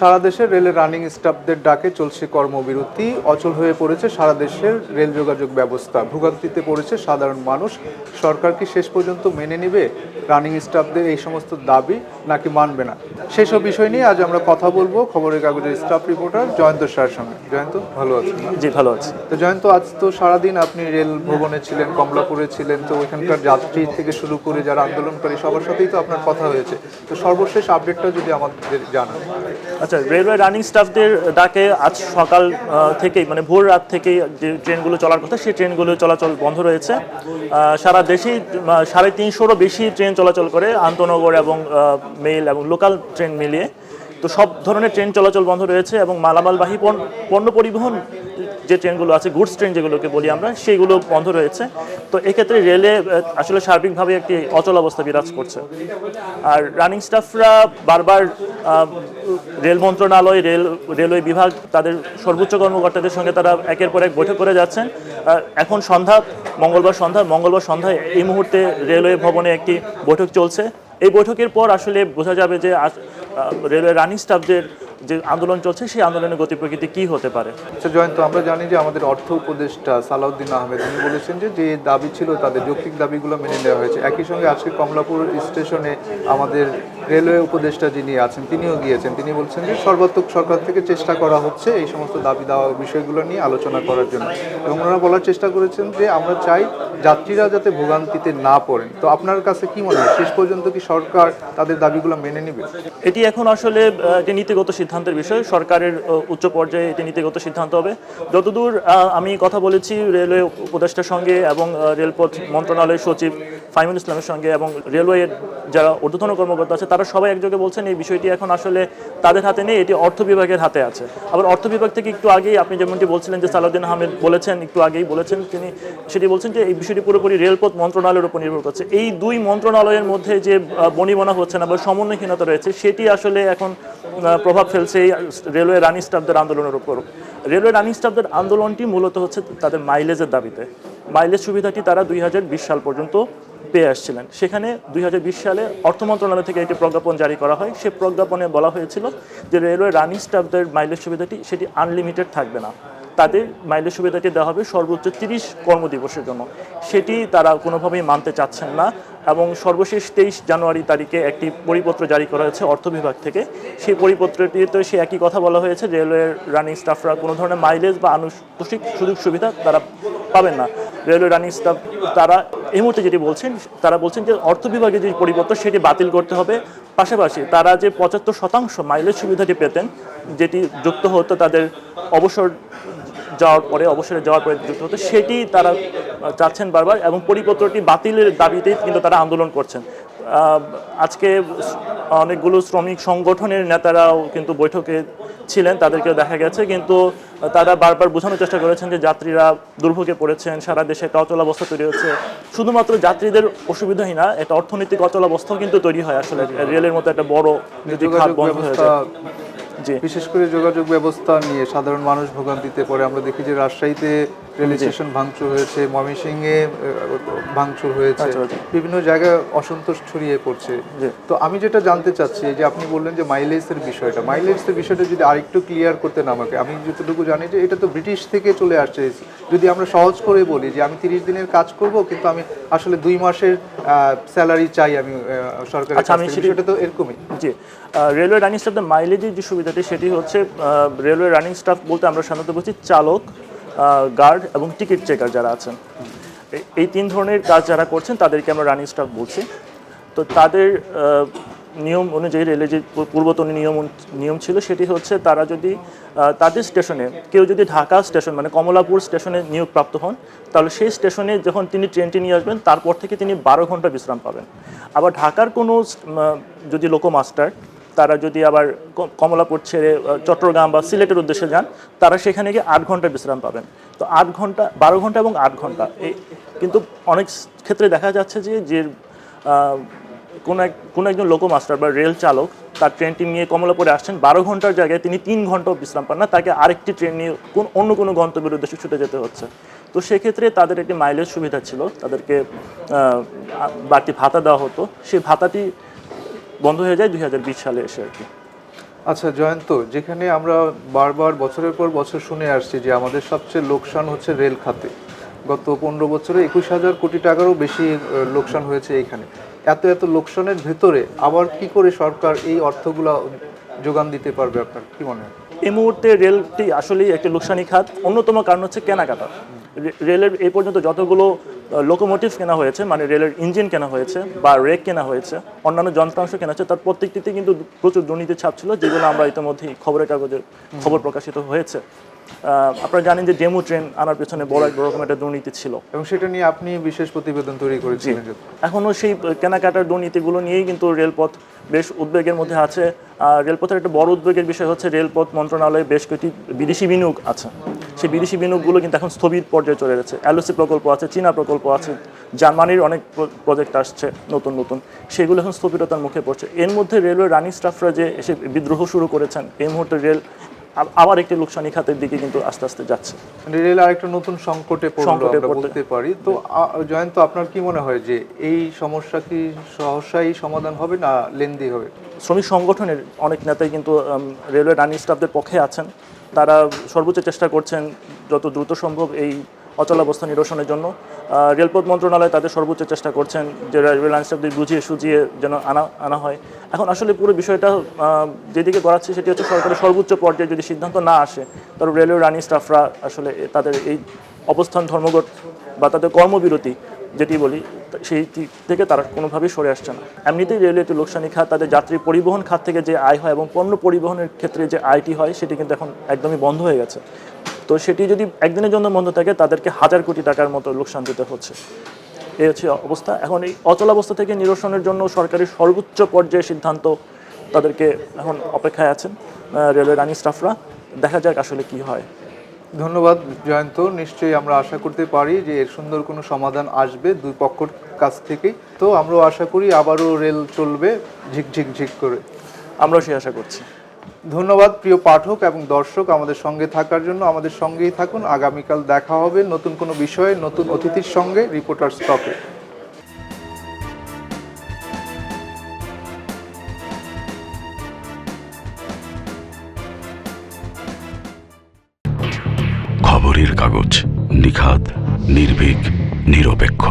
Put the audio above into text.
সারা দেশের রেলের রানিং স্টাফদের ডাকে চলছে কর্মবিরতি। অচল হয়ে পড়েছে সারা দেশের রেল যোগাযোগ ব্যবস্থা। ভোগান্তিতে পড়েছে সাধারণ মানুষ। সরকার কি শেষ পর্যন্ত মেনে নেবে? রানিং স্টাফদের এই সমস্ত দাবি নাকি মানবে না? সেসব বিষয় নিয়ে আজ আমরা কথা বলব খবরের কাগজের স্টাফ রিপোর্টার জয়ন্ত স্যার সঙ্গে। জয়ন্ত ভালো আছেন না? জি ভালো আছি। তো জয়ন্ত আজ তো সারাদিন আপনি রেল ভবনে ছিলেন কমলাপুরে ছিলেন তো ওইখানকার যাত্রী থেকে শুরু করে যারা আন্দোলনকারী সবার সাথেই তো আপনার কথা হয়েছে। তো সর্বশেষ আপডেটটা যদি আমাদের জানান। আচ্ছা রেলওয়ে রানিং স্টাফদের ডাকে আজ সকাল থেকেই মানে ভোর রাত থেকেই যে ট্রেনগুলো চলার কথা, সেই ট্রেনগুলো চলাচল বন্ধ রয়েছে। সারা দেশেই সাড়ে তিনশোরও বেশি ট্রেন চলাচল করে, আন্তনগর এবং মেল এবং লোকাল ট্রেন মিলিয়ে। তো সব ধরনের ট্রেন চলাচল বন্ধ রয়েছে এবং মালামালবাহী পণ্য পরিবহন যে ট্রেনগুলো আছে, গুডস ট্রেন যেগুলোকে বলি আমরা সেইগুলো বন্ধ রয়েছে। তো এক্ষেত্রে রেলে আসলে সার্বিকভাবে একটি অচল অবস্থা বিরাজ করছে। আর রানিং স্টাফরা বারবার রেল মন্ত্রণালয়, রেল, রেলওয়ে বিভাগ, তাদের সর্বোচ্চ কর্মকর্তাদের সঙ্গে তারা একের পর এক বৈঠক করে যাচ্ছেন। এখন সন্ধ্যা, মঙ্গলবার সন্ধ্যা, মঙ্গলবার সন্ধ্যায় এই মুহূর্তে রেলওয়ে ভবনে একটি বৈঠক চলছে। এই বৈঠকের পর আসলে বোঝা যাবে যে রেলওয়ে রানিং স্টাফদের যে আন্দোলন চলছে, সেই আন্দোলনের গতি প্রকৃতি কী হতে পারে? আচ্ছা জয়ন্ত, আমরা জানি যে আমাদের অর্থ উপদেষ্টা সালাউদ্দিন আহমেদ, উনি বলেছেন যে যে দাবি ছিল তাদের যৌক্তিক দাবিগুলো মেনে নেওয়া হয়েছে। একই সঙ্গে আজকে কমলাপুর স্টেশনে আমাদের রেলওয়ে উপদেষ্টা যিনি আছেন, তিনিও গিয়েছেন। তিনি বলছেন যে সর্বাত্মক সরকার থেকে চেষ্টা করা হচ্ছে এই সমস্ত দাবি দেওয়া বিষয়গুলো নিয়ে আলোচনা করার জন্য। এবং ওনারা বলার চেষ্টা করেছেন যে আমরা চাই যাত্রীরা যাতে ভোগান্তিতে না পড়েন। তো আপনার কাছে কি মনে হয়, শেষ পর্যন্ত কি সরকার তাদের দাবিগুলো মেনে নেবে? এটি এখন আসলে একটি নীতিগত সিদ্ধান্তের বিষয়। সরকারের উচ্চ পর্যায়ে এটি নীতিগত সিদ্ধান্ত হবে। যতদূর আমি কথা বলেছি রেলওয়ে উপদেষ্টার সঙ্গে এবং রেলপথ মন্ত্রণালয়ের সচিব ফাইমুল ইসলামের সঙ্গে এবং রেলওয়ের যারা ঊর্ধ্বতন কর্মকর্তা আছে, তারা সবাই একযোগে বলছেন, এই বিষয়টি এখন আসলে তাদের হাতে নেই, এটি অর্থ বিভাগের হাতে আছে। আবার অর্থ বিভাগ থেকে একটু আগেই আপনি যেমনটি বলছিলেন যে সালাউদ্দিন আহমেদ বলেছেন, একটু আগেই বলেছেন তিনি, সেটি বলছেন যে এই বিষয়টি পুরোপুরি রেলপথ মন্ত্রণালয়ের উপর নির্ভর করছে। এই দুই মন্ত্রণালয়ের মধ্যে যে বনিবনা হচ্ছে না বা সমন্বয়হীনতা রয়েছে, সেটি আসলে এখন প্রভাব ফেলছে এই রেলওয়ে রানিং স্টাফদের আন্দোলনের উপর। রেলওয়ে রানিং স্টাফদের আন্দোলনটি মূলত হচ্ছে তাদের মাইলেজের দাবিতে। মাইলেজ সুবিধাটি তারা দুই হাজার বিশ সাল পর্যন্ত পেয়ে আসছিলেন। সেখানে দুই হাজার বিশ সালে অর্থ মন্ত্রণালয় থেকে একটি প্রজ্ঞাপন জারি করা হয়। সে প্রজ্ঞাপনে বলা হয়েছিল যে রেলওয়ে রানিং স্টাফদের মাইলেজ সুবিধাটি সেটি আনলিমিটেড থাকবে না। তাদের মাইলেজ সুবিধাটি দেওয়া হবে সর্বোচ্চ তিরিশ কর্মদিবসের জন্য। সেটি তারা কোনোভাবেই মানতে চাচ্ছেন না এবং সর্বশেষ তেইশ জানুয়ারি তারিখে একটি পরিপত্র জারি করা হয়েছে অর্থ বিভাগ থেকে। সেই পরিপত্রটিতে সে একই কথা বলা হয়েছে রেলওয়ের রানিং স্টাফরা কোনো ধরনের মাইলেজ বা আনুষ্ঠানিক সুযোগ সুবিধা তারা পাবেন না। রেলওয়ে রানিং স্টাফ তারা এই মুহূর্তে যেটি বলছেন, তারা বলছেন যে অর্থ বিভাগে যে পরিবর্তন সেটি বাতিল করতে হবে। পাশাপাশি তারা যে পঁচাত্তর শতাংশ মাইলেজ সুবিধাটি পেতেন, যেটি যুক্ত হতো তাদের অবসর যাওয়ার পরে, অবসরে যাওয়ার পরে যুক্ত হতো, সেটি তারা চাচ্ছেন বারবার এবং পরিপত্রটি বাতিলের দাবিতেই কিন্তু তারা আন্দোলন করছেন। আজকে অনেকগুলো শ্রমিক সংগঠনের নেতারাও কিন্তু বৈঠকে ছিলেন, তাদেরকেও দেখা গেছে। কিন্তু তারা বারবার বোঝানোর চেষ্টা করেছেন যে যাত্রীরা দুর্ভোগে পড়েছেন, সারা দেশে একটা অচলাবস্থা তৈরি হচ্ছে। শুধুমাত্র যাত্রীদের অসুবিধাই না, একটা অর্থনৈতিক অচলাবস্থাও কিন্তু তৈরি হয় আসলে। রেলের মতো একটা বড় যদি খাত বন্ধ হয়ে যায়। বিশেষ করে যোগাযোগ ব্যবস্থা নিয়ে সাধারণ মানুষ ভোগান্তিতে পড়ে। আমরা দেখি যে রাজশাহীতে রেল স্টেশন ভাঙচুর হয়েছে ময়মনসিংহে ভাঙচুর হয়েছে। আচ্ছা, আচ্ছা। বিভিন্ন জায়গায় অসন্তোষ ছড়িয়ে পড়ছে। তো আমি যেটা জানতে চাচ্ছি যে আপনি বললেন যে মাইলেজের বিষয়টা মাইলেজের বিষয়টা যদি আরেকটু ক্লিয়ার করতেন আমাকে। আমি যতটুকু জানি যে এটা তো ব্রিটিশ থেকে চলে আসছে। যদি আমরা সহজ করে বলি যে আমি তিরিশ দিনের কাজ করব কিন্তু আমি আসলে দুই মাসের স্যালারি চাই আমি সরকারের আচ্ছা। সেটি- তো এরকমই। জি। রেলওয়ে রানিং স্টাফদের মাইলেজের যে সুবিধাটি সেটি হচ্ছে রেলওয়ে রানিং স্টাফ বলতে আমরা সাধারণত বলছি চালক গার্ড এবং টিকিট চেকার যারা আছেন। এই- তিন ধরনের কাজ যারা করছেন, তাদেরকে আমরা রানিং স্টাফ বলছি। তো তাদের নিয়ম অনুযায়ী রেলের যে পূর্বতন নিয়ম নিয়ম ছিল, সেটি হচ্ছে তারা যদি তাদের স্টেশনে, কেউ যদি ঢাকা স্টেশন মানে কমলাপুর স্টেশনে নিয়োগপ্রাপ্ত হন, তাহলে সেই স্টেশনে যখন তিনি ট্রেনটি নিয়ে আসবেন, তারপর থেকে তিনি বারো ঘণ্টা বিশ্রাম পাবেন। আবার ঢাকার কোনো যদি লোকো যদি লোকোমাস্টার তারা যদি আবার কমলাপুর ছেড়ে চট্টগ্রাম বা সিলেটের উদ্দেশ্যে যান, তারা সেখানে গিয়ে আট ঘণ্টা বিশ্রাম পাবেন। তো আট ঘণ্টা, বারো ঘণ্টা এবং আট ঘণ্টা। এই কিন্তু অনেক ক্ষেত্রে দেখা যাচ্ছে যে যে কোনো এক, কোনো একজন লোকো মাস্টার বা রেল চালক তার ট্রেনটি নিয়ে কমলাপুরে আসছেন, বারো ঘণ্টার জায়গায় তিনি তিন ঘন্টাও বিশ্রাম পান না, তাকে আরেকটি ট্রেন নিয়ে কোন, অন্য কোনো গন্তব্যের উদ্দেশ্যে ছুটে যেতে হচ্ছে। তো সেক্ষেত্রে তাদের একটি মাইলেজ সুবিধা ছিল, তাদেরকে বাড়তি ভাতা দেওয়া হতো। সেই ভাতাটি বন্ধ হয়ে যায় দুই হাজার বিশ সালে এসে আর কি। আচ্ছা জয়ন্ত যেখানে আমরা বারবার বছরের পর বছর শুনে আসছি যে আমাদের সবচেয়ে লোকসান হচ্ছে রেল খাতে। গত পনেরো বছরে একুশ হাজার কোটি টাকারও বেশি লোকসান হয়েছে এইখানে এত এত লোকসানের ভেতরে আবার কি করে সরকার এই অর্থগুলো যোগান দিতে পারবে আপনার? কি মনে হয়? এই মুহূর্তে রেলটি আসলেই একটি লোকসানি খাত। অন্যতম কারণ হচ্ছে কেনাকাটা। রেলের এই পর্যন্ত যতগুলো লোকোমোটিভ কেনা হয়েছে মানে রেলের ইঞ্জিন কেনা হয়েছে বা রেক কেনা হয়েছে, অন্যান্য যন্ত্রাংশ কেনা হয়েছে, তার প্রত্যেকটিতে কিন্তু প্রচুর দুর্নীতির ছাপ ছিল, যেগুলো আমরা ইতিমধ্যেই খবরের কাগজের খবর প্রকাশিত হয়েছে। আপনারা জানেন যে ডেমো ট্রেন আনার পেছনে বড় এক রকম একটা দুর্নীতি ছিল। এবং সেটা নিয়ে আপনি বিশেষ প্রতিবেদন তৈরি করেছিলেন এখনও সেই কেনাকাটার দুর্নীতিগুলো নিয়েই কিন্তু রেলপথ বেশ উদ্বেগের মধ্যে আছে। আর রেলপথের একটা বড় উদ্বেগের বিষয় হচ্ছে রেলপথ মন্ত্রণালয়ে বেশ কয়েকটি বিদেশি বিনিয়োগ আছে। সেই বিদেশি বিনিয়োগগুলো কিন্তু এখন স্থবির পর্যায়ে চলে গেছে। এলওসি প্রকল্প আছে চীনা প্রকল্প আছে জার্মানির অনেক প্রজেক্ট আসছে নতুন নতুন। সেগুলো এখন স্থবিরতার মুখে পড়ছে। এর মধ্যে রেলওয়ে রানিং স্টাফরা যে এসে বিদ্রোহ শুরু করেছেন এই মুহূর্তে রেল আবার একটি লোকসানি খাতের দিকে কিন্তু আস্তে আস্তে যাচ্ছে। মানে রেল আরেকটা নতুন সংকটে পড়ল সংকটে আমরা পড়তে- বলতে পারি। তো জয়ন্ত আপনার কি মনে হয় যে এই সমস্যা কি সহসাই সমাধান হবে না লেন্দি হবে? শ্রমিক সংগঠনের অনেক নেতাই কিন্তু রেলওয়ে রানিং স্টাফদের পক্ষে আছেন। তারা সর্বোচ্চ চেষ্টা করছেন যত দ্রুত সম্ভব এই অচলাবস্থা নিরসনের জন্য রেলপথ মন্ত্রণালয় তাদের সর্বোচ্চ চেষ্টা করছেন যে লাইন স্টাফদের বুঝিয়ে সুঝিয়ে যেন আনা আনা হয়। এখন আসলে পুরো বিষয়টা যেদিকে গড়াচ্ছে সেটি হচ্ছে সরকারের সর্বোচ্চ পর্যায়ে যদি সিদ্ধান্ত না আসে তাহলে রেলওয়ে রানিং স্টাফরা আসলে তাদের এই অবস্থান, ধর্মঘট বা তাদের কর্মবিরতি যেটি বলি সেই থেকে তারা কোনোভাবেই সরে আসছে না। এমনিতেই রেলওয়ে একটি লোকসানি খাত, তাদের যাত্রী পরিবহন খাত থেকে যে আয় হয় এবং পণ্য পরিবহনের ক্ষেত্রে যে আয়টি হয়, সেটি কিন্তু এখন একদমই বন্ধ হয়ে গেছে। তো সেটি যদি একদিনের জন্য বন্ধ থাকে তাদেরকে হাজার কোটি টাকার মতো লোকসান দিতে হচ্ছে। এই হচ্ছে অবস্থা। এখন এই অচলাবস্থা থেকে নিরসনের জন্য সরকারের সর্বোচ্চ পর্যায়ে সিদ্ধান্ত তাদেরকে এখন অপেক্ষায় আছেন রেলওয়ে রানিং স্টাফরা। দেখা যাক আসলে কি হয়। ধন্যবাদ জয়ন্ত। নিশ্চয়ই আমরা আশা করতে পারি যে এর সুন্দর কোনো সমাধান আসবে দুই পক্ষর কাছ থেকেই। তো আমরাও আশা করি আবারও রেল চলবে ঝিকঝিক ঝিক করে। আমরাও সেই আশা করছি। ধন্যবাদ, প্রিয় পাঠক এবং দর্শক আমাদের সঙ্গে থাকার জন্য। আমাদের সঙ্গেই থাকুন। আগামীকাল দেখা হবে নতুন কোনো বিষয়ে, নতুন অতিথির সঙ্গে রিপোর্টার স্টপে খবরের কাগজ নিখাত নির্ভীক, নিরপেক্ষ।